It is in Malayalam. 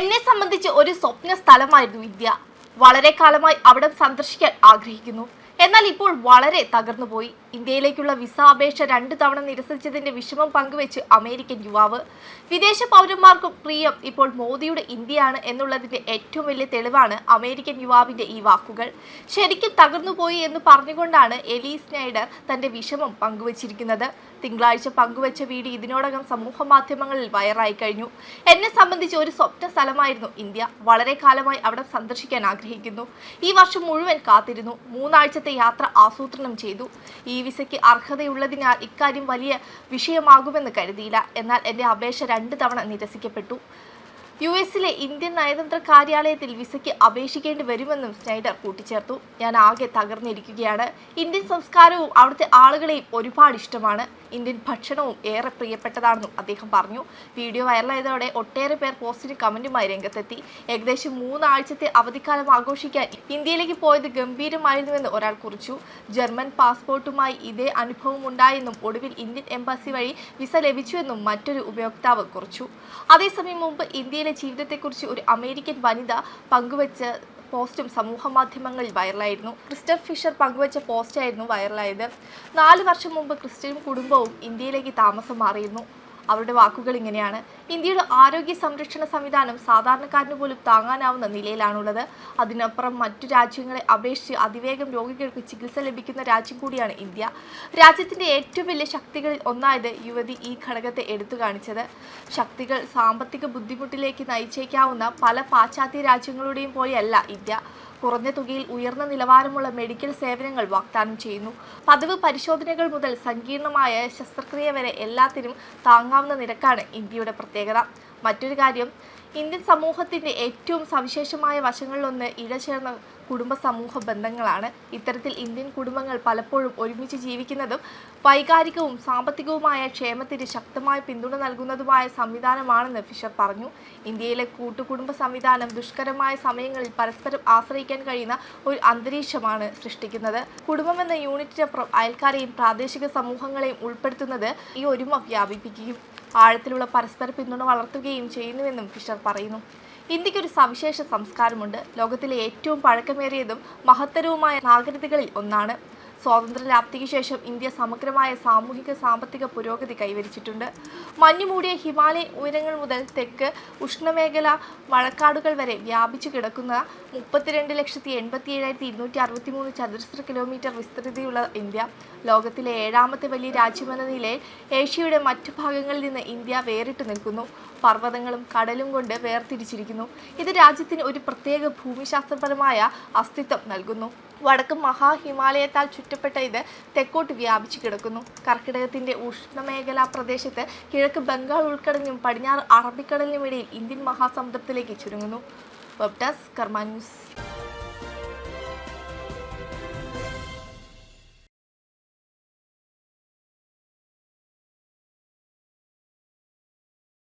എന്നെ സംബന്ധിച്ച് ഒരു സ്വപ്ന സ്ഥലമായിരുന്നു ഇന്ത്യ വളരെ കാലമായി അവിടെ സന്ദർശിക്കാൻ ആഗ്രഹിക്കുന്നു. എന്നാൽ ഇപ്പോൾ വളരെ തകർന്നുപോയി ഇന്ത്യയിലേക്കുള്ള വിസ അപേക്ഷ രണ്ടു തവണ നിരസിച്ചതിന്റെ വിഷമം പങ്കുവെച്ച് അമേരിക്കൻ യുവാവ്. വിദേശ പൗരന്മാർക്കും പ്രിയം ഇപ്പോൾ മോദിയുടെ ഇന്ത്യയാണ് എന്നുള്ളതിന്റെ ഏറ്റവും വലിയ തെളിവാണ് അമേരിക്കൻ യുവാവിന്റെ ഈ വാക്കുകൾ. ശരിക്കും തകർന്നുപോയി എന്ന് പറഞ്ഞുകൊണ്ടാണ് എലി സ്നൈഡർ തന്റെ വിഷമം പങ്കുവച്ചിരിക്കുന്നത്. തിങ്കളാഴ്ച പങ്കുവച്ച വീഡിയോ ഇതിനോടകം സമൂഹ മാധ്യമങ്ങളിൽ വൈറലായി കഴിഞ്ഞു. എന്നെ സംബന്ധിച്ച് ഒരു സ്വപ്ന സ്ഥലമായിരുന്നു ഇന്ത്യ. വളരെ കാലമായി അവിടെ സന്ദർശിക്കാൻ ആഗ്രഹിക്കുന്നു. ഈ വർഷം മുഴുവൻ കാത്തിരുന്നു. മൂന്നാഴ്ചത്തെ യാത്ര ആസൂത്രണം ചെയ്തു. ഈ വിസയ്ക്ക് അർഹതയുള്ളതിനാൽ ഇക്കാര്യം വലിയ വിഷയമാകുമെന്ന് കരുതിയില്ല. എന്നാൽ എന്റെ അപേക്ഷ രണ്ട് തവണ നിരസിക്കപ്പെട്ടു. യു എസിലെ ഇന്ത്യൻ നയതന്ത്ര കാര്യാലയത്തിൽ വിസയ്ക്ക് അപേക്ഷിക്കേണ്ടി വരുമെന്നും സ്നൈഡർ കൂട്ടിച്ചേർത്തു. ഞാൻ ആകെ തകർന്നിരിക്കുകയാണ്. ഇന്ത്യൻ സംസ്കാരവും അവിടുത്തെ ആളുകളെയും ഒരുപാട് ഇഷ്ടമാണ്. ഇന്ത്യൻ ഭക്ഷണവും ഏറെ പ്രിയപ്പെട്ടതാണെന്നും അദ്ദേഹം പറഞ്ഞു. വീഡിയോ വൈറലായതോടെ ഒട്ടേറെ പേർ പോസ്റ്റിന് കമന്റുമായി രംഗത്തെത്തി. ഏകദേശം മൂന്നാഴ്ചത്തെ അവധിക്കാലം ആഘോഷിക്കാൻ ഇന്ത്യയിലേക്ക് പോയത് ഗംഭീരമായിരുന്നുവെന്ന് ഒരാൾ കുറിച്ചു. ജർമ്മൻ പാസ്പോർട്ടുമായി ഇതേ അനുഭവം ഉണ്ടായെന്നും ഒടുവിൽ ഇന്ത്യൻ എംബസി വഴി വിസ ലഭിച്ചുവെന്നും മറ്റൊരു ഉപയോക്താവ് കുറിച്ചു. അതേസമയം മുമ്പ് ഇന്ത്യയിലെ ജീവിതത്തെക്കുറിച്ച് ഒരു അമേരിക്കൻ വനിത പങ്കുവച്ച പോസ്റ്റും സമൂഹ മാധ്യമങ്ങളിൽ വൈറലായിരുന്നു. ക്രിസ്റ്റർ ഫിഷർ പങ്കുവച്ച പോസ്റ്റായിരുന്നു വൈറലായത്. നാല് വർഷം മുമ്പ് ക്രിസ്റ്റ്യൻ കുടുംബവും ഇന്ത്യയിലേക്ക് താമസം മാറിയിരുന്നു. അവരുടെ വാക്കുകൾ ഇങ്ങനെയാണ്. ഇന്ത്യയുടെ ആരോഗ്യ സംരക്ഷണ സംവിധാനം സാധാരണക്കാരന് പോലും താങ്ങാനാവുന്ന നിലയിലാണുള്ളത്. അതിനപ്പുറം മറ്റു രാജ്യങ്ങളെ അപേക്ഷിച്ച് അതിവേഗം രോഗികൾക്ക് ചികിത്സ ലഭിക്കുന്ന രാജ്യം കൂടിയാണ് ഇന്ത്യ. രാജ്യത്തിന്റെ ഏറ്റവും വലിയ ശക്തികളിൽ ഒന്നായത് യുവതി ഈ ഘടകത്തെ എടുത്തു കാണിച്ചത്. ശക്തികൾ സാമ്പത്തിക ബുദ്ധിമുട്ടിലേക്ക് നയിച്ചേക്കാവുന്ന പല പാശ്ചാത്യ രാജ്യങ്ങളുടെയും പോലെയല്ല ഇന്ത്യ. കുറഞ്ഞ തുകയിൽ ഉയർന്ന നിലവാരമുള്ള മെഡിക്കൽ സേവനങ്ങൾ വാഗ്ദാനം ചെയ്യുന്നു. പതിവ് പരിശോധനകൾ മുതൽ സങ്കീർണമായ ശസ്ത്രക്രിയ വരെ എല്ലാത്തിനും താങ്ങാവുന്ന നിരക്കാണ് ഇന്ത്യയുടെ പ്രത്യേകത. മറ്റൊരു കാര്യം ഇന്ത്യൻ സമൂഹത്തിന്റെ ഏറ്റവും സവിശേഷമായ വശങ്ങളിലൊന്ന് ഇഴചേർന്ന കുടുംബ സമൂഹ ബന്ധങ്ങളാണ്. ഇത്തരത്തിൽ ഇന്ത്യൻ കുടുംബങ്ങൾ പലപ്പോഴും ഒരുമിച്ച് ജീവിക്കുന്നതും വൈകാരികവും സാമ്പത്തികവുമായ ക്ഷേമത്തിന് ശക്തമായ പിന്തുണ നൽകുന്നതുമായ സംവിധാനമാണെന്ന് ഫിഷർ പറഞ്ഞു. ഇന്ത്യയിലെ കൂട്ടുകുടുംബ സംവിധാനം ദുഷ്കരമായ സമയങ്ങളിൽ പരസ്പരം ആശ്രയിക്കാൻ കഴിയുന്ന ഒരു അന്തരീക്ഷമാണ് സൃഷ്ടിക്കുന്നത്. കുടുംബമെന്ന യൂണിറ്റിനപ്പുറം അയൽക്കാരെയും പ്രാദേശിക സമൂഹങ്ങളെയും ഉൾപ്പെടുത്തുന്നത് ഈ ഒരുമ വ്യാപിപ്പിക്കുകയും ആഴത്തിലുള്ള പരസ്പര പിന്തുണ വളർത്തുകയും ചെയ്യുന്നുവെന്നും ഫിഷർ പറയുന്നു. ഇന്ത്യയ്ക്ക് ഒരു സവിശേഷ സംസ്കാരമുണ്ട്. ലോകത്തിലെ ഏറ്റവും പഴക്കമേറിയതും മഹത്തരവുമായ നാഗരികതകളിൽ ഒന്നാണ് സ്വാതന്ത്ര്യലാപ്തിക്ക് ശേഷം ഇന്ത്യ സമഗ്രമായ സാമൂഹിക സാമ്പത്തിക പുരോഗതി കൈവരിച്ചിട്ടുണ്ട്. മഞ്ഞുമൂടിയ ഹിമാലയ ഉയരങ്ങൾ മുതൽ തെക്ക് ഉഷ്ണമേഖല മഴക്കാടുകൾ വരെ വ്യാപിച്ചു കിടക്കുന്ന മുപ്പത്തിരണ്ട് ലക്ഷത്തി എൺപത്തി ഏഴായിരത്തി ഇരുന്നൂറ്റി അറുപത്തി മൂന്ന് ചതുരശ്ര കിലോമീറ്റർ വിസ്തൃതിയുള്ള ഇന്ത്യ ലോകത്തിലെ ഏഴാമത്തെ വലിയ രാജ്യമെന്ന നിലയിൽ ഏഷ്യയുടെ മറ്റു ഭാഗങ്ങളിൽ നിന്ന് ഇന്ത്യ വേറിട്ട് നിൽക്കുന്നു. പർവതങ്ങളും കടലും കൊണ്ട് വേർതിരിച്ചിരിക്കുന്നു. ഇത് രാജ്യത്തിന് ഒരു പ്രത്യേക ഭൂമിശാസ്ത്രപരമായ അസ്തിത്വം നൽകുന്നു. വടക്ക് മഹാഹിമാലയത്താൽ ചുറ്റപ്പെട്ട ഇത് തെക്കോട്ട് വ്യാപിച്ചു കിടക്കുന്നു. കർക്കിടകത്തിന്റെ ഉഷ്ണമേഖലാ പ്രദേശത്ത് കിഴക്ക് ബംഗാൾ ഉൾക്കടലിനും പടിഞ്ഞാറ് അറബിക്കടലിനും ഇടയിൽ ഇന്ത്യൻ മഹാസമുദ്രത്തിലേക്ക് ചുരുങ്ങുന്നു. Web desk